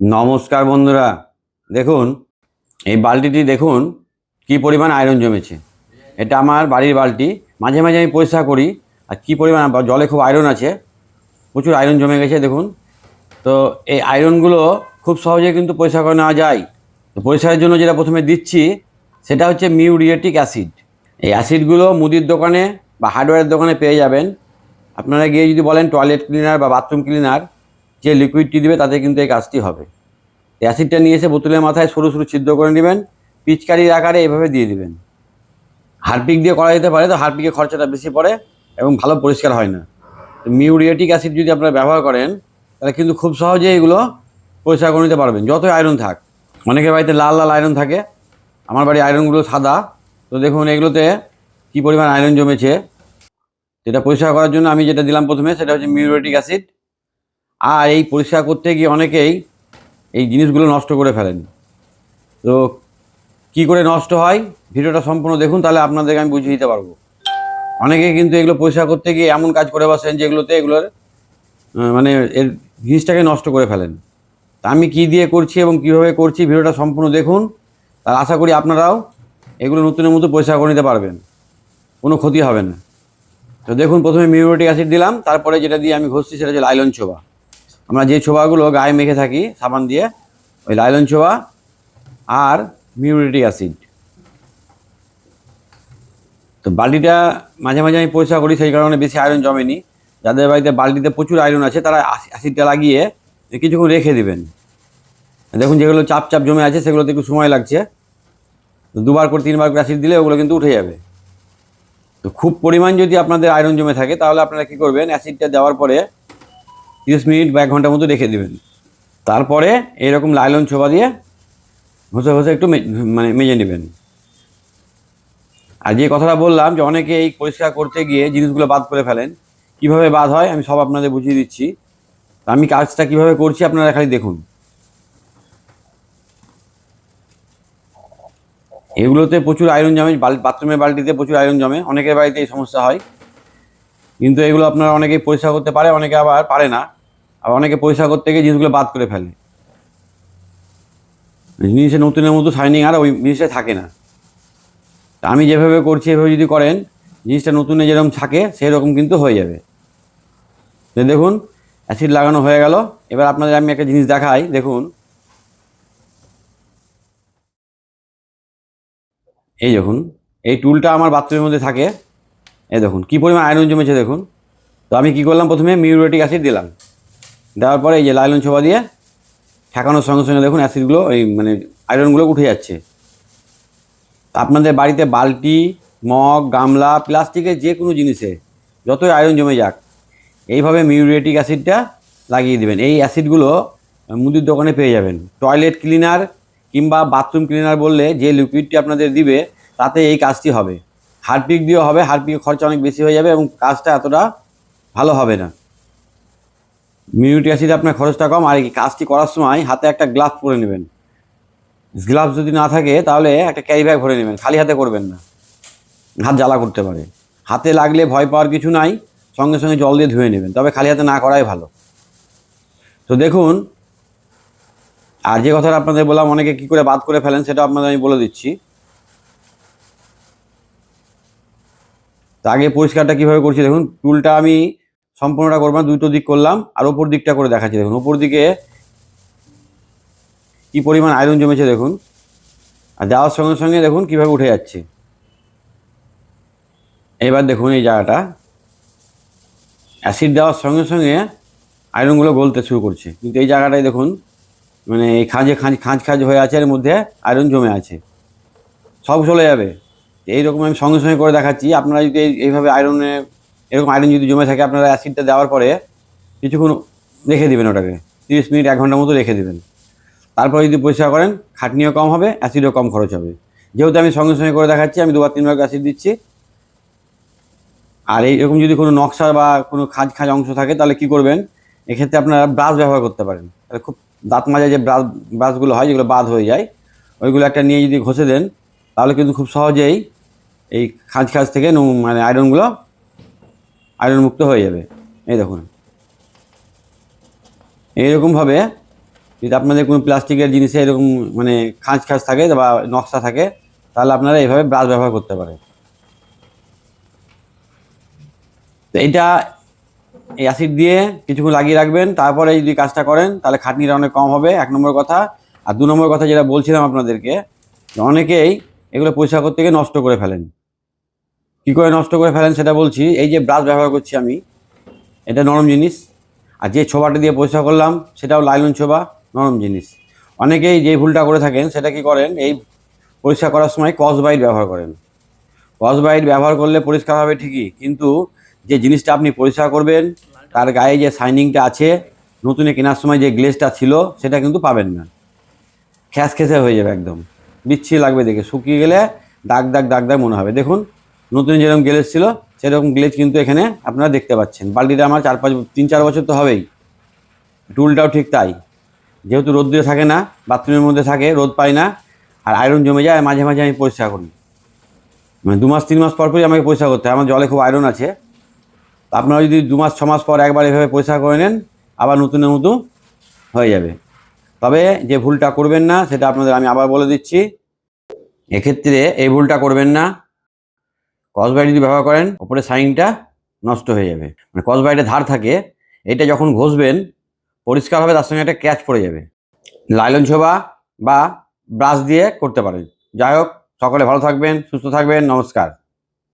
নমস্কার বন্ধুরা। দেখুন, এই বালতিটি দেখুন, কি পরিমাণ আয়রন জমেছে। এটা আমার বাড়ির বালতি। মাঝে মাঝে আমি পরিষ্কার করি, আর কি পরিমাণ জলে খুব আয়রন আছে। প্রচুর আয়রন জমে গেছে, দেখুন। তো এই আয়রনগুলো খুব সহজে কিন্তু পরিষ্কার করে নেওয়া যায়। তো পরিষ্কারের জন্য যেটা প্রথমে দিচ্ছি, সেটা হচ্ছে মিউরিয়েটিক অ্যাসিড এই অ্যাসিডগুলো মুদির দোকানে বা হার্ডওয়্যারের দোকানে পেয়ে যাবেন। আপনারা গিয়ে যদি বলেন টয়লেট ক্লিনার বা বাথরুম ক্লিনার যে লিকুইডটি দিবে, তাতে কিন্তু এই কাজটি হবে। অ্যাসিডটা নিয়ে এসে বোতলের মাথায় সরু সরু ছিদ্র করে নেবেন, পিচকারির আকারে এভাবে দিয়ে দিবেন। হারপিক দিয়ে করা যেতে পারে, তো হারপিকের খরচাটা বেশি পড়ে এবং ভালো পরিষ্কার হয় না। তো মিউরিয়েটিক অ্যাসিড যদি আপনারা ব্যবহার করেন, তাহলে কিন্তু খুব সহজে এগুলো পরিষ্কার করে নিতে পারবেন। যতই আয়রন থাক। অনেকের বাড়িতে লাল লাল আয়রন থাকে। আমার বাড়ি আয়রনগুলো সাদা। তো দেখুন, এগুলোতে কী পরিমাণ আয়রন জমেছে। যেটা পরিষ্কার করার জন্য আমি যেটা দিলাম প্রথমে, সেটা হচ্ছে মিউরিয়েটিক অ্যাসিড। আর এই পরিষ্কার করতে গিয়ে অনেকেই এই জিনিসগুলো নষ্ট করে ফেলেন। তো কি করে নষ্ট হয়? ভিডিওটা সম্পূর্ণ দেখুন, তাহলে আপনাদেরকে আমি বুঝিয়ে দিতে পারব। অনেকে কিন্তু এগুলো পরিষ্কার করতে গিয়ে এমন কাজ করে বসেন যেগুলোতে এগুলোর মানে এর জিনিসটাকে নষ্ট করে ফেলেন। তা আমি কি দিয়ে করছি এবং কীভাবে করছি ভিডিওটা সম্পূর্ণ দেখুন। আর আশা করি আপনারাও এগুলো নতুনের মতো পরিষ্কার করে নিতে পারবেন। কোনো ক্ষতি হবে না। তো দেখুন, প্রথমে মিউরিটিক অ্যাসিড দিলাম, তারপরে যেটা দিয়ে আমি ঘষছি সেটা হচ্ছে লাইলন ছোবা। আমরা যে ছোবাগুলো গায়ে মেখে থাকি, সাবান দিয়ে, ওই লাইলন ছোবা আর মিউরিটি অ্যাসিড। তো বালতিটা মাঝে মাঝে আমি পরিষ্কার করি, সেই কারণে বেশি আয়রন জমেনি। যাদের বাড়িতে বালতিতে প্রচুর আয়রন আছে, তারা অ্যাসিডটা লাগিয়ে কিছুক্ষণ রেখে দিবেন। দেখুন যেগুলো চাপ চাপ জমে আছে, সেগুলোতে একটু সময় লাগছে। তো দুবার করে, তিনবার করে অ্যাসিড দিলে ওগুলো কিন্তু উঠে যাবে। তো খুব পরিমাণ যদি আপনাদের আয়রন জমে থাকে, তাহলে আপনারা কী করবেন, অ্যাসিডটা দেওয়ার পরে তিরিশ মিনিট বা এক ঘণ্টার মতো রেখে দেবেন। তারপরে এইরকম লাইলন ছোবা দিয়ে ঘষে ঘষে একটু মানে মেজে নেবেন। আর যে কথাটা বললাম যে অনেকে এই পরিষ্কার করতে গিয়ে জিনিসগুলো বাদ করে ফেলেন। কীভাবে বাদ হয় আমি সব আপনাদের বুঝিয়ে দিচ্ছি। আমি কাজটা কীভাবে করছি আপনারা খালি দেখুন। এগুলোতে প্রচুর আয়রন জমে বাথরুমের বালতিতে প্রচুর আয়রন জমে। অনেকের বাড়িতে এই সমস্যা হয়। কিন্তু এগুলো আপনারা অনেকেই পরিষ্কার করতে পারে, অনেকে আবার পারে না। আবার অনেকে পরিষ্কার করতে গিয়ে জিনিসগুলো বাদ করে ফেলে। জিনিসের নতুনের মতো শাইনিং আর ওই জিনিসটা থাকে না। আমি যেভাবে করছি, এভাবে যদি করেন, জিনিসটা নতুনে যেরকম থাকে, সেরকম কিন্তু হয়ে যাবে। তো দেখুন অ্যাসিড লাগানো হয়ে গেল। এবার আপনাদের আমি একটা জিনিস দেখাই, দেখুন। এই দেখুন, এই টুলটা আমার বাথরুমের মধ্যে থাকে। এই দেখুন, কী পরিমাণ আয়রন জমেছে দেখুন। তো আমি কি করলাম প্রথমে মিউরেটিক অ্যাসিড দিলাম। দেওয়ার পরে এই যে লাইলন ছোবা দিয়ে ঠেকানোর সঙ্গে সঙ্গে দেখুন অ্যাসিডগুলো এই মানে আয়রনগুলো উঠে যাচ্ছে। আপনাদের বাড়িতে বালতি, মগ, গামলা, প্লাস্টিকের যে কোনো জিনিসে যতই আয়রন জমে যাক, এইভাবে মিউরিয়েটিক অ্যাসিডটা লাগিয়ে দেবেন। এই অ্যাসিডগুলো মুদির দোকানে পেয়ে যাবেন। টয়লেট ক্লিনার কিংবা বাথরুম ক্লিনার বললে যে লিকুইডটি আপনাদের দিবে, তাতে এই কাজটি হবে। হারপিক দিয়েও হবে হারপিকের খরচা অনেক বেশি হয়ে যাবে এবং কাজটা এতটা ভালো হবে না। মিউরিক অ্যাসিড আপনার খরচটা কম, আর এই কাজটি করার সময় হাতে একটা গ্লাভস পরে নেবেন। গ্লাভস যদি না থাকে, তাহলে একটা ক্যারি ব্যাগ ভরে নেবেন, খালি হাতে করবেন না। হাত জ্বালা করতে পারে। হাতে লাগলে ভয় পাওয়ার কিছু নাই, সঙ্গে সঙ্গে জল দিয়ে ধুয়ে নেবেন, তবে খালি হাতে না করাই ভালো। তো দেখুন, আর যে কথাটা আপনাদের বললাম, অনেকে কী করে বাদ করে ফেলেন, সেটা আপনাদের আমি বলে দিচ্ছি। তা আগে পরিষ্কারটা কীভাবে করছি, দেখুন, টুলটা আমি সম্পূর্ণটা করব না, দুটো দিক করলাম, আর ওপর দিকটা করে দেখাচ্ছি। দেখুন ওপর দিকে কি পরিমাণ আয়রন জমেছে দেখুন। আর দেওয়ার সঙ্গে সঙ্গে দেখুন কীভাবে উঠে যাচ্ছে। এবার দেখুন এই জায়গাটা। অ্যাসিড দেওয়ার সঙ্গে সঙ্গে আয়রনগুলো গলতে শুরু করছে। কিন্তু এই জায়গাটায় দেখুন মানে এই খাঁজে খাঁজ খাঁজ খাঁজ হয়ে আছে, এর মধ্যে আয়রন জমে আছে। সব চলে যাবে। এইরকম আমি সঙ্গে সঙ্গে করে দেখাচ্ছি। আপনারা যদি এই- এইভাবে আয়রনে এরকম আয়রন যদি জমে থাকে, আপনারা অ্যাসিডটা দেওয়ার পরে কিছুক্ষণ রেখে দেবেন ওটাকে। তিরিশ মিনিট, এক ঘণ্টার মতো রেখে দেবেন। তারপরে যদি পরিষ্কার করেন, খাটনিও কম হবে অ্যাসিডও কম খরচ হবে। যেহেতু আমি সঙ্গে সঙ্গে করে দেখাচ্ছি, আমি দুবার, তিনবার অ্যাসিড দিচ্ছি। আর এইরকম যদি কোনো নকশা বা কোনো খাঁজ খাঁজ অংশ থাকে, তাহলে কি করবেন? এক্ষেত্রে আপনারা ব্রাশ ব্যবহার করতে পারেন। তাহলে খুব দাঁত মাজা যে ব্রাশ, ব্রাশগুলো হয়, যেগুলো বাদ হয়ে যায়, ওইগুলো একটা নিয়ে যদি ঘষে দেন, তাহলে কিন্তু খুব সহজেই এই খাঁজ খাঁজ থেকে মানে আয়রনগুলো আয়রন মুক্ত হয়ে যাবে। এই দেখুন। এইরকমভাবে যদি আপনাদের কোনো প্লাস্টিকের জিনিসে এরকম মানে খাঁজ খাঁজ থাকে বা নকশা থাকে, তাহলে আপনারা এইভাবে ব্রাশ ব্যবহার করতে পারেন। তো এইটা এই অ্যাসিড দিয়ে কিছুক্ষণ লাগিয়ে রাখবেন, তারপরে যদি কাজটা করেন, তাহলে খাটনিটা অনেক কম হবে, এক নম্বর কথা। আর দু নম্বর কথা যেটা বলছিলাম আপনাদেরকে অনেকেই এগুলো পরিষ্কার করতে গিয়ে নষ্ট করে ফেলেন। কী করে নষ্ট করে ফেলেন সেটা বলছি। এই যে ব্রাশ ব্যবহার করছি আমি, এটা নরম জিনিস। আর যে ছোবাটা দিয়ে পরিষ্কার করলাম, সেটাও লাইলন ছোবা, নরম জিনিস। অনেকেই যে ভুলটা করে থাকেন, সেটা কি করেন? এই পরিষ্কার করার সময় কস বাইট ব্যবহার করেন। কস বাইট ব্যবহার করলে পরিষ্কার হবে ঠিকই, কিন্তু যে জিনিসটা আপনি পরিষ্কার করবেন, তার গায়ে যে শাইনিংটা আছে, নতুনে কেনার সময় যে গ্লেজটা ছিল, সেটা কিন্তু পাবেন না। খ্যাস খেসে হয়ে যাবে একদম। বিচ্ছি লাগবে দেখে। শুকিয়ে গেলে দাগ দাগ দাগ দাগ মনে হবে। দেখুন নতুন যেরকম গ্লেজ ছিল, সেরকম গ্লেজ কিন্তু এখানে আপনারা দেখতে পাচ্ছেন। বালতিটা আমার চার পাঁচ, তিন চার বছর তো হবেই। টুলটাও ঠিক তাই। যেহেতু রোদ দিয়ে থাকে না, বাথরুমের মধ্যে থাকে, রোদ পায় না, আর আয়রন জমে যায়, মাঝে মাঝে আমি পরিষ্কার করি। মানে দু মাস, তিন মাস পর পরই আমাকে পরিষ্কার করতে হয়। আমার জলে খুব আয়রন আছে। আপনারা যদি দু মাস, ছ মাস পর একবার এভাবে পরিষ্কার করে নেন, আবার নতুনের মতো হয়ে যাবে। তবে যে ভুলটা করবেন না, সেটা আপনাদের আমি আবার বলে দিচ্ছি। এক্ষেত্রে এই ভুলটা করবেন না। কসবাইট যদি ব্যবহার করেন ওপরে সাইনটা নষ্ট হয়ে যাবে। মানে কসবাইটে ধার থাকে, এটা যখন ঘষবেন, পরিষ্কারভাবে তার সঙ্গে একটা ক্যাচ পড়ে যাবে। লাইলন ছোবা বা ব্রাশ দিয়ে করতে পারেন। যাই হোক, সকলে ভালো থাকবেন, সুস্থ থাকবেন, নমস্কার।